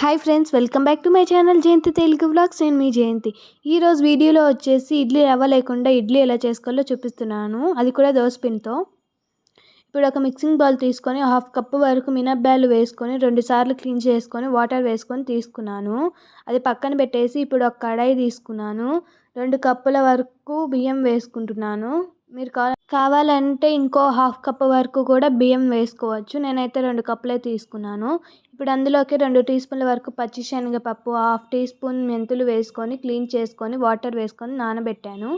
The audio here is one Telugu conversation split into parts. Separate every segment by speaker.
Speaker 1: Hi friends welcome back to my channel Jayanthi Telugu blogs నేను మీ జయంతి. ఈరోజు వీడియోలో వచ్చేసి ఇడ్లీ రవ్వ లేకుండా ఇడ్లీ ఎలా చేసుకోవాలో చూపిస్తున్నాను. అది కూడా దోసపిండితో ఇప్పుడు ఒక మిక్సింగ్ బౌల్ తీసుకొని హాఫ్ కప్పు వరకు మినప్పాలు వేసుకొని రెండు సార్లు క్లీన్ చేసుకొని వాటర్ వేసుకొని తీసుకున్నాను. అది పక్కన పెట్టేసి ఇప్పుడు ఒక కడాయి తీసుకున్నాను. రెండు కప్పుల వరకు బియ్యం వేసుకుంటున్నాను. మీరు కావాలంటే ఇంకో హాఫ్ కప్ వరకు కూడా బియ్యం వేసుకోవచ్చు. నేనైతే రెండు కప్పులే తీసుకున్నాను. ఇప్పుడు అందులోకి రెండు టీ స్పూన్ల వరకు పచ్చి శనగపప్పు హాఫ్ టీ స్పూన్ మెంతులు వేసుకొని క్లీన్ చేసుకొని వాటర్ వేసుకొని నానబెట్టాను.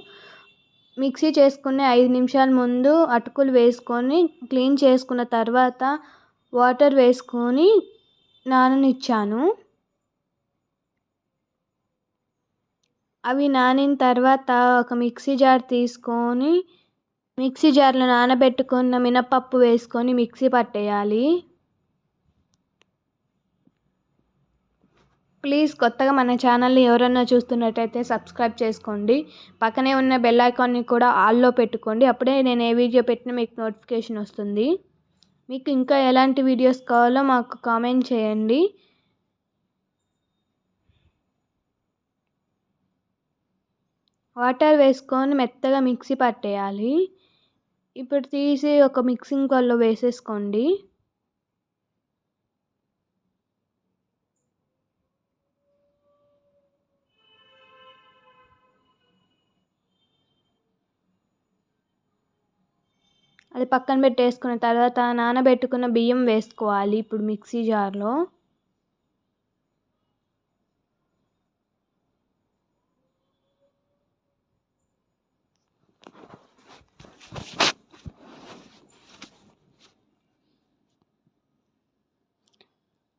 Speaker 1: మిక్సీ చేసుకునే ఐదు నిమిషాల ముందు అటుకులు వేసుకొని క్లీన్ చేసుకున్న తర్వాత వాటర్ వేసుకొని నాననిచ్చాను. అవి నానిన తర్వాత ఒక మిక్సీ జార్ తీసుకొని మిక్సీ జార్లో నానబెట్టుకున్న మినపప్పు వేసుకొని మిక్సీ పట్టేయాలి. ప్లీజ్ కొత్తగా మన ఛానల్ని ఎవరన్నా చూస్తున్నట్టయితే సబ్స్క్రైబ్ చేసుకోండి. పక్కనే ఉన్న బెల్ ఐకాన్ని కూడా ఆల్లో పెట్టుకోండి. అప్పుడే నేను ఏ వీడియో పెట్టినా మీకు నోటిఫికేషన్ వస్తుంది. మీకు ఇంకా ఎలాంటి వీడియోస్ కావాలో మాకు కామెంట్ చేయండి. వాటర్ వేసుకొని మెత్తగా మిక్సీ పట్టేయాలి. ఇప్పుడు తీసి ఒక మిక్సింగ్ బౌల్లో వేసేసుకోండి. అది పక్కన పెట్టేసుకున్న తర్వాత నానబెట్టుకున్న బియ్యం వేసుకోవాలి ఇప్పుడు మిక్సీ జార్లో.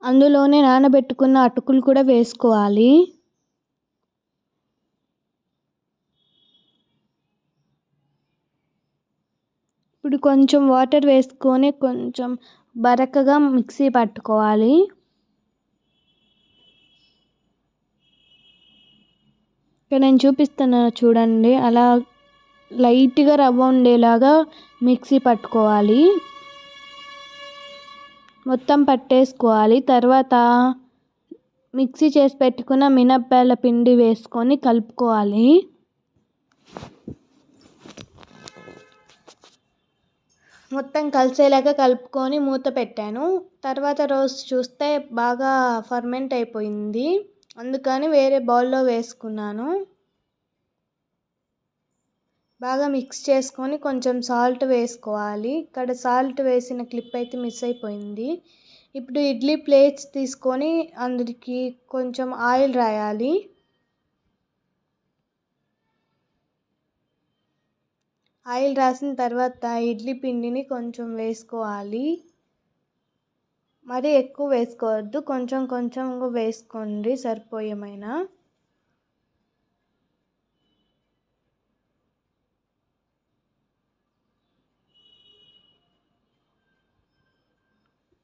Speaker 1: అందులోనే నానబెట్టుకున్న అటుకులు కూడా వేసుకోవాలి. ఇప్పుడు కొంచెం వాటర్ వేసుకొని కొంచెం బరకగా మిక్సీ పట్టుకోవాలి. ఇక్కడ నేను చూపిస్తున్నాను చూడండి అలా లైట్గా రవ్వ ఉండేలాగా మిక్సీ పట్టుకోవాలి. మొత్తం పట్టేసుకోవాలి. తర్వాత మిక్సీ చేసి పెట్టుకున్న మినప్పాల పిండి వేసుకొని కలుపుకోవాలి. మొత్తం కలిసేలాగా కలుపుకొని మూత పెట్టాను. తర్వాత రోజు చూస్తే బాగా ఫర్మెంట్ అయిపోయింది. అందుకని వేరే బౌల్లో వేసుకున్నాను. బాగా మిక్స్ చేసుకొని కొంచెం సాల్ట్ వేసుకోవాలి. ఇక్కడ సాల్ట్ వేసిన క్లిప్ అయితే మిస్ అయిపోయింది. ఇప్పుడు ఇడ్లీ ప్లేట్స్ తీసుకొని అందులోకి కొంచెం ఆయిల్ రాయాలి. ఆయిల్ రాసిన తర్వాత ఇడ్లీ పిండిని కొంచెం వేసుకోవాలి. మరీ ఎక్కువ వేసుకోవద్దు. కొంచెం కొంచెం వేసుకోండి సరిపోయేమైనా.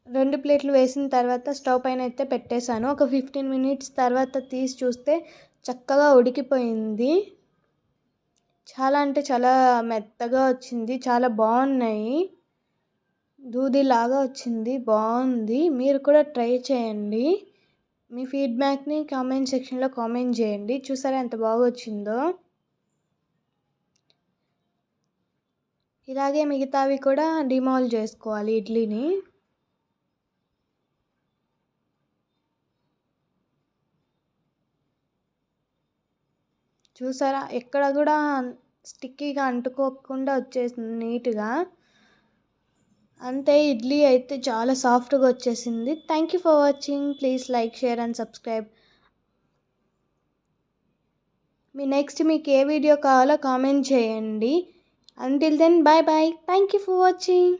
Speaker 1: రెండు ప్లేట్లు వేసిన తర్వాత స్టవ్ పైన అయితే పెట్టేశాను. ఒక ఫిఫ్టీన్ మినిట్స్ తర్వాత తీసి చూస్తే చక్కగా ఉడికిపోయింది. చాలా అంటే చాలా మెత్తగా వచ్చింది. చాలా బాగున్నాయి. దూదిలాగా వచ్చింది. బాగుంది. మీరు కూడా ట్రై చేయండి. మీ ఫీడ్బ్యాక్ని కామెంట్ సెక్షన్లో కామెంట్ చేయండి. చూసారా ఎంత బాగా వచ్చిందో? ఇలాగే మిగతావి కూడా డిమాల్ చేసుకోవాలి ఇడ్లీని. చూసారా? ఎక్కడ కూడా స్టిక్కీగా అంటుకోకుండా వచ్చేసింది నీట్గా. అంతే ఇడ్లీ అయితే చాలా సాఫ్ట్గా వచ్చేసింది. Thank you for watching. Please like share and subscribe. Me next మీకు ఏ వీడియో కావాలో కామెంట్ చేయండి. Until then bye bye thank you for watching